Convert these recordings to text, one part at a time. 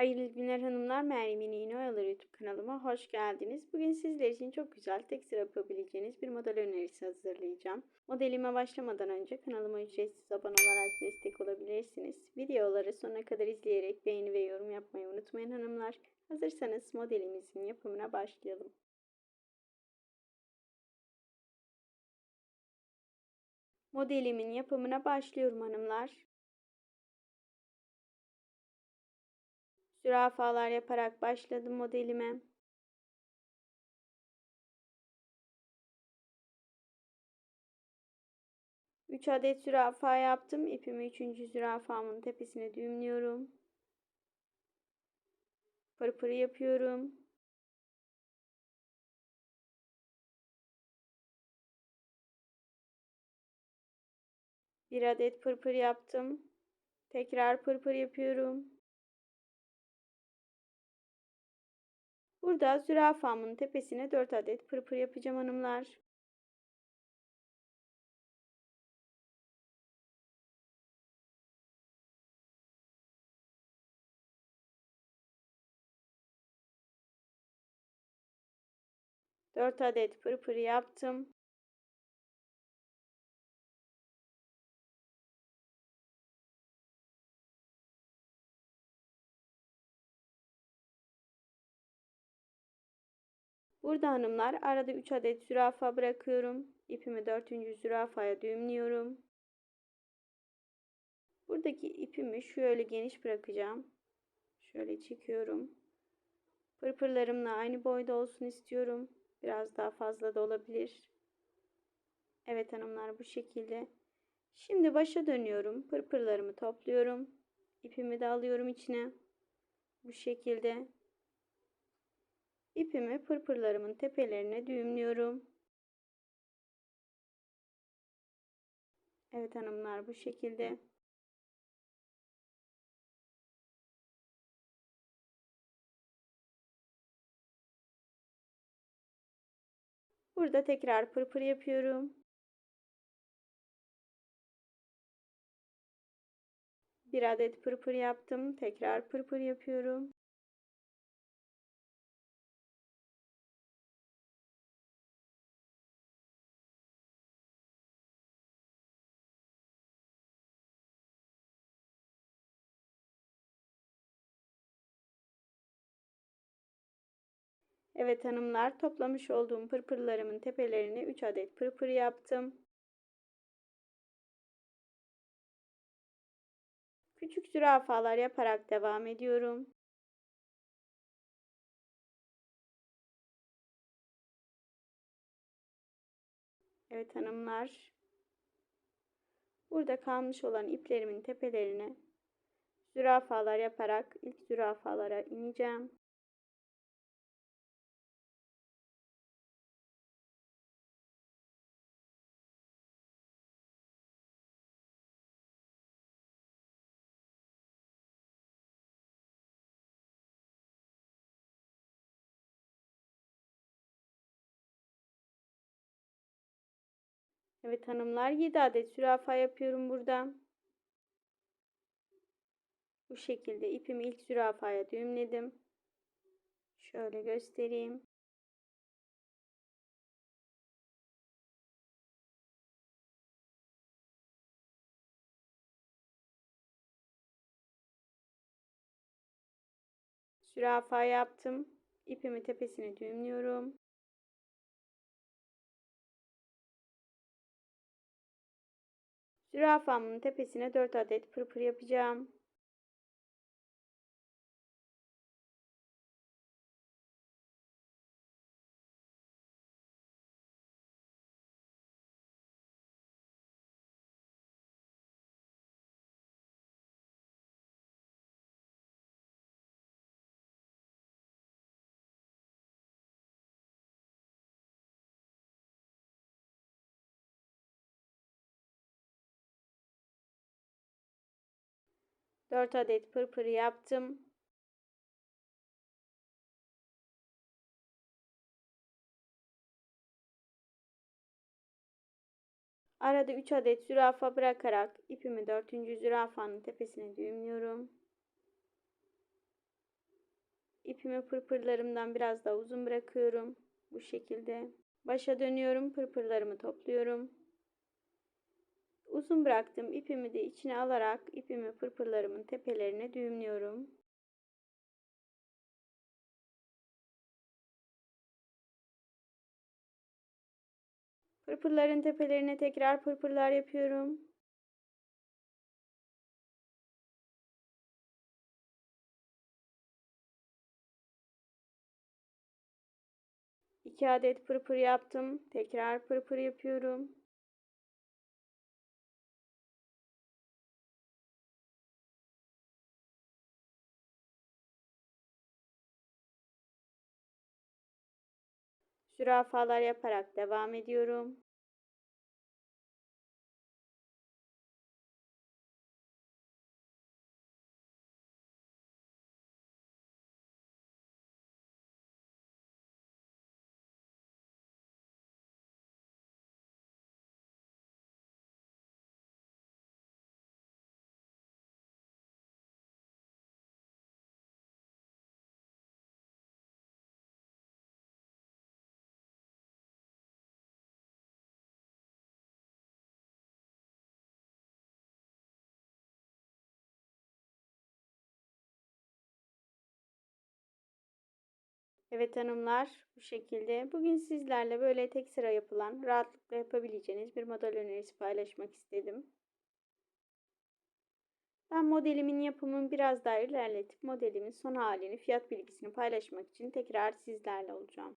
Hayırlı günler hanımlar. Meryem'in İğne Oyaları YouTube kanalıma hoş geldiniz. Bugün sizler için çok güzel tek sıra yapabileceğiniz bir model önerisi hazırlayacağım. Modelime başlamadan önce kanalıma ücretsiz abone olarak destek olabilirsiniz. Videoları sonuna kadar izleyerek beğeni ve yorum yapmayı unutmayın hanımlar. Hazırsanız modelimizin yapımına başlayalım. Modelimin yapımına başlıyorum hanımlar. Zürafalar yaparak başladım modelime. Üç adet zürafa yaptım. İpimi üçüncü zürafamın tepesine düğümlüyorum. Pırpır yapıyorum. Bir adet pırpır yaptım. Tekrar pırpır yapıyorum. Burada zürafamın tepesine 4 adet pırpır yapacağım hanımlar. Dört adet pırpır yaptım. Burada hanımlar arada 3 adet zürafa bırakıyorum. İpimi 4. zürafaya düğümlüyorum. Buradaki ipimi şöyle geniş bırakacağım. Şöyle çekiyorum. Pırpırlarımla aynı boyda olsun istiyorum. Biraz daha fazla da olabilir. Evet hanımlar bu şekilde. Şimdi başa dönüyorum. Pırpırlarımı topluyorum. İpimi de alıyorum içine. Bu şekilde İpimi pırpırlarımın tepelerine düğümlüyorum. Evet hanımlar bu şekilde. Burada tekrar pırpır yapıyorum. Bir adet pırpır yaptım. Tekrar pırpır yapıyorum. Evet hanımlar toplamış olduğum pırpırlarımın tepelerine 3 adet pırpır yaptım. Küçük zürafalar yaparak devam ediyorum. Evet hanımlar. Burada kalmış olan iplerimin tepelerine zürafalar yaparak ilk zürafalara ineceğim. Evet hanımlar 7 adet zürafa yapıyorum burada. Bu şekilde ipimi ilk zürafaya düğümledim. Şöyle göstereyim. Zürafa yaptım. İpimi tepesine düğümlüyorum. Zürafamın tepesine 4 adet pırpır yapacağım. Dört adet pırpır yaptım. Arada 3 adet zürafa bırakarak ipimi 4. zürafanın tepesine düğümlüyorum. İpimi pırpırlarımdan biraz daha uzun bırakıyorum. Bu şekilde. Başa dönüyorum. Pırpırlarımı topluyorum. Uzun bıraktığım ipimi de içine alarak ipimi pırpırlarımın tepelerine düğümlüyorum. Pırpırların tepelerine tekrar pırpırlar yapıyorum. İki adet pırpır yaptım. Tekrar pırpır yapıyorum. Zürafalar yaparak devam ediyorum. Evet hanımlar bu şekilde. Bugün sizlerle böyle tek sıra yapılan rahatlıkla yapabileceğiniz bir model önerisi paylaşmak istedim. Ben modelimin yapımını biraz daha ilerletip modelimin son halini fiyat bilgisini paylaşmak için tekrar sizlerle olacağım.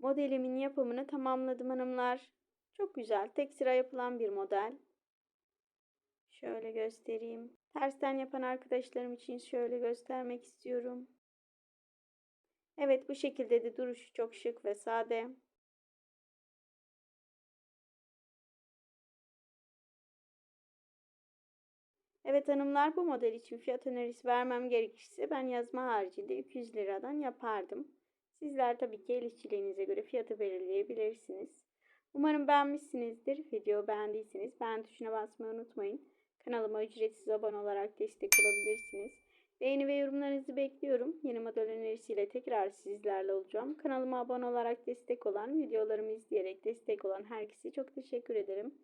Modelimin yapımını tamamladım hanımlar. Çok güzel tek sıra yapılan bir model. Şöyle göstereyim. Tersten yapan arkadaşlarım için şöyle göstermek istiyorum. Evet bu şekilde de duruşu çok şık ve sade. Evet hanımlar bu model için fiyat önerisi vermem gerekirse ben yazma haricinde 200 liradan yapardım. Sizler tabii ki el işçiliğinize göre fiyatı belirleyebilirsiniz. Umarım beğenmişsinizdir. Video beğendiyseniz beğen tuşuna basmayı unutmayın. Kanalıma ücretsiz abone olarak destek olabilirsiniz. Beğeni ve yorumlarınızı bekliyorum. Yeni model önerisiyle tekrar sizlerle olacağım. Kanalıma abone olarak destek olan, videolarımı izleyerek destek olan herkese çok teşekkür ederim.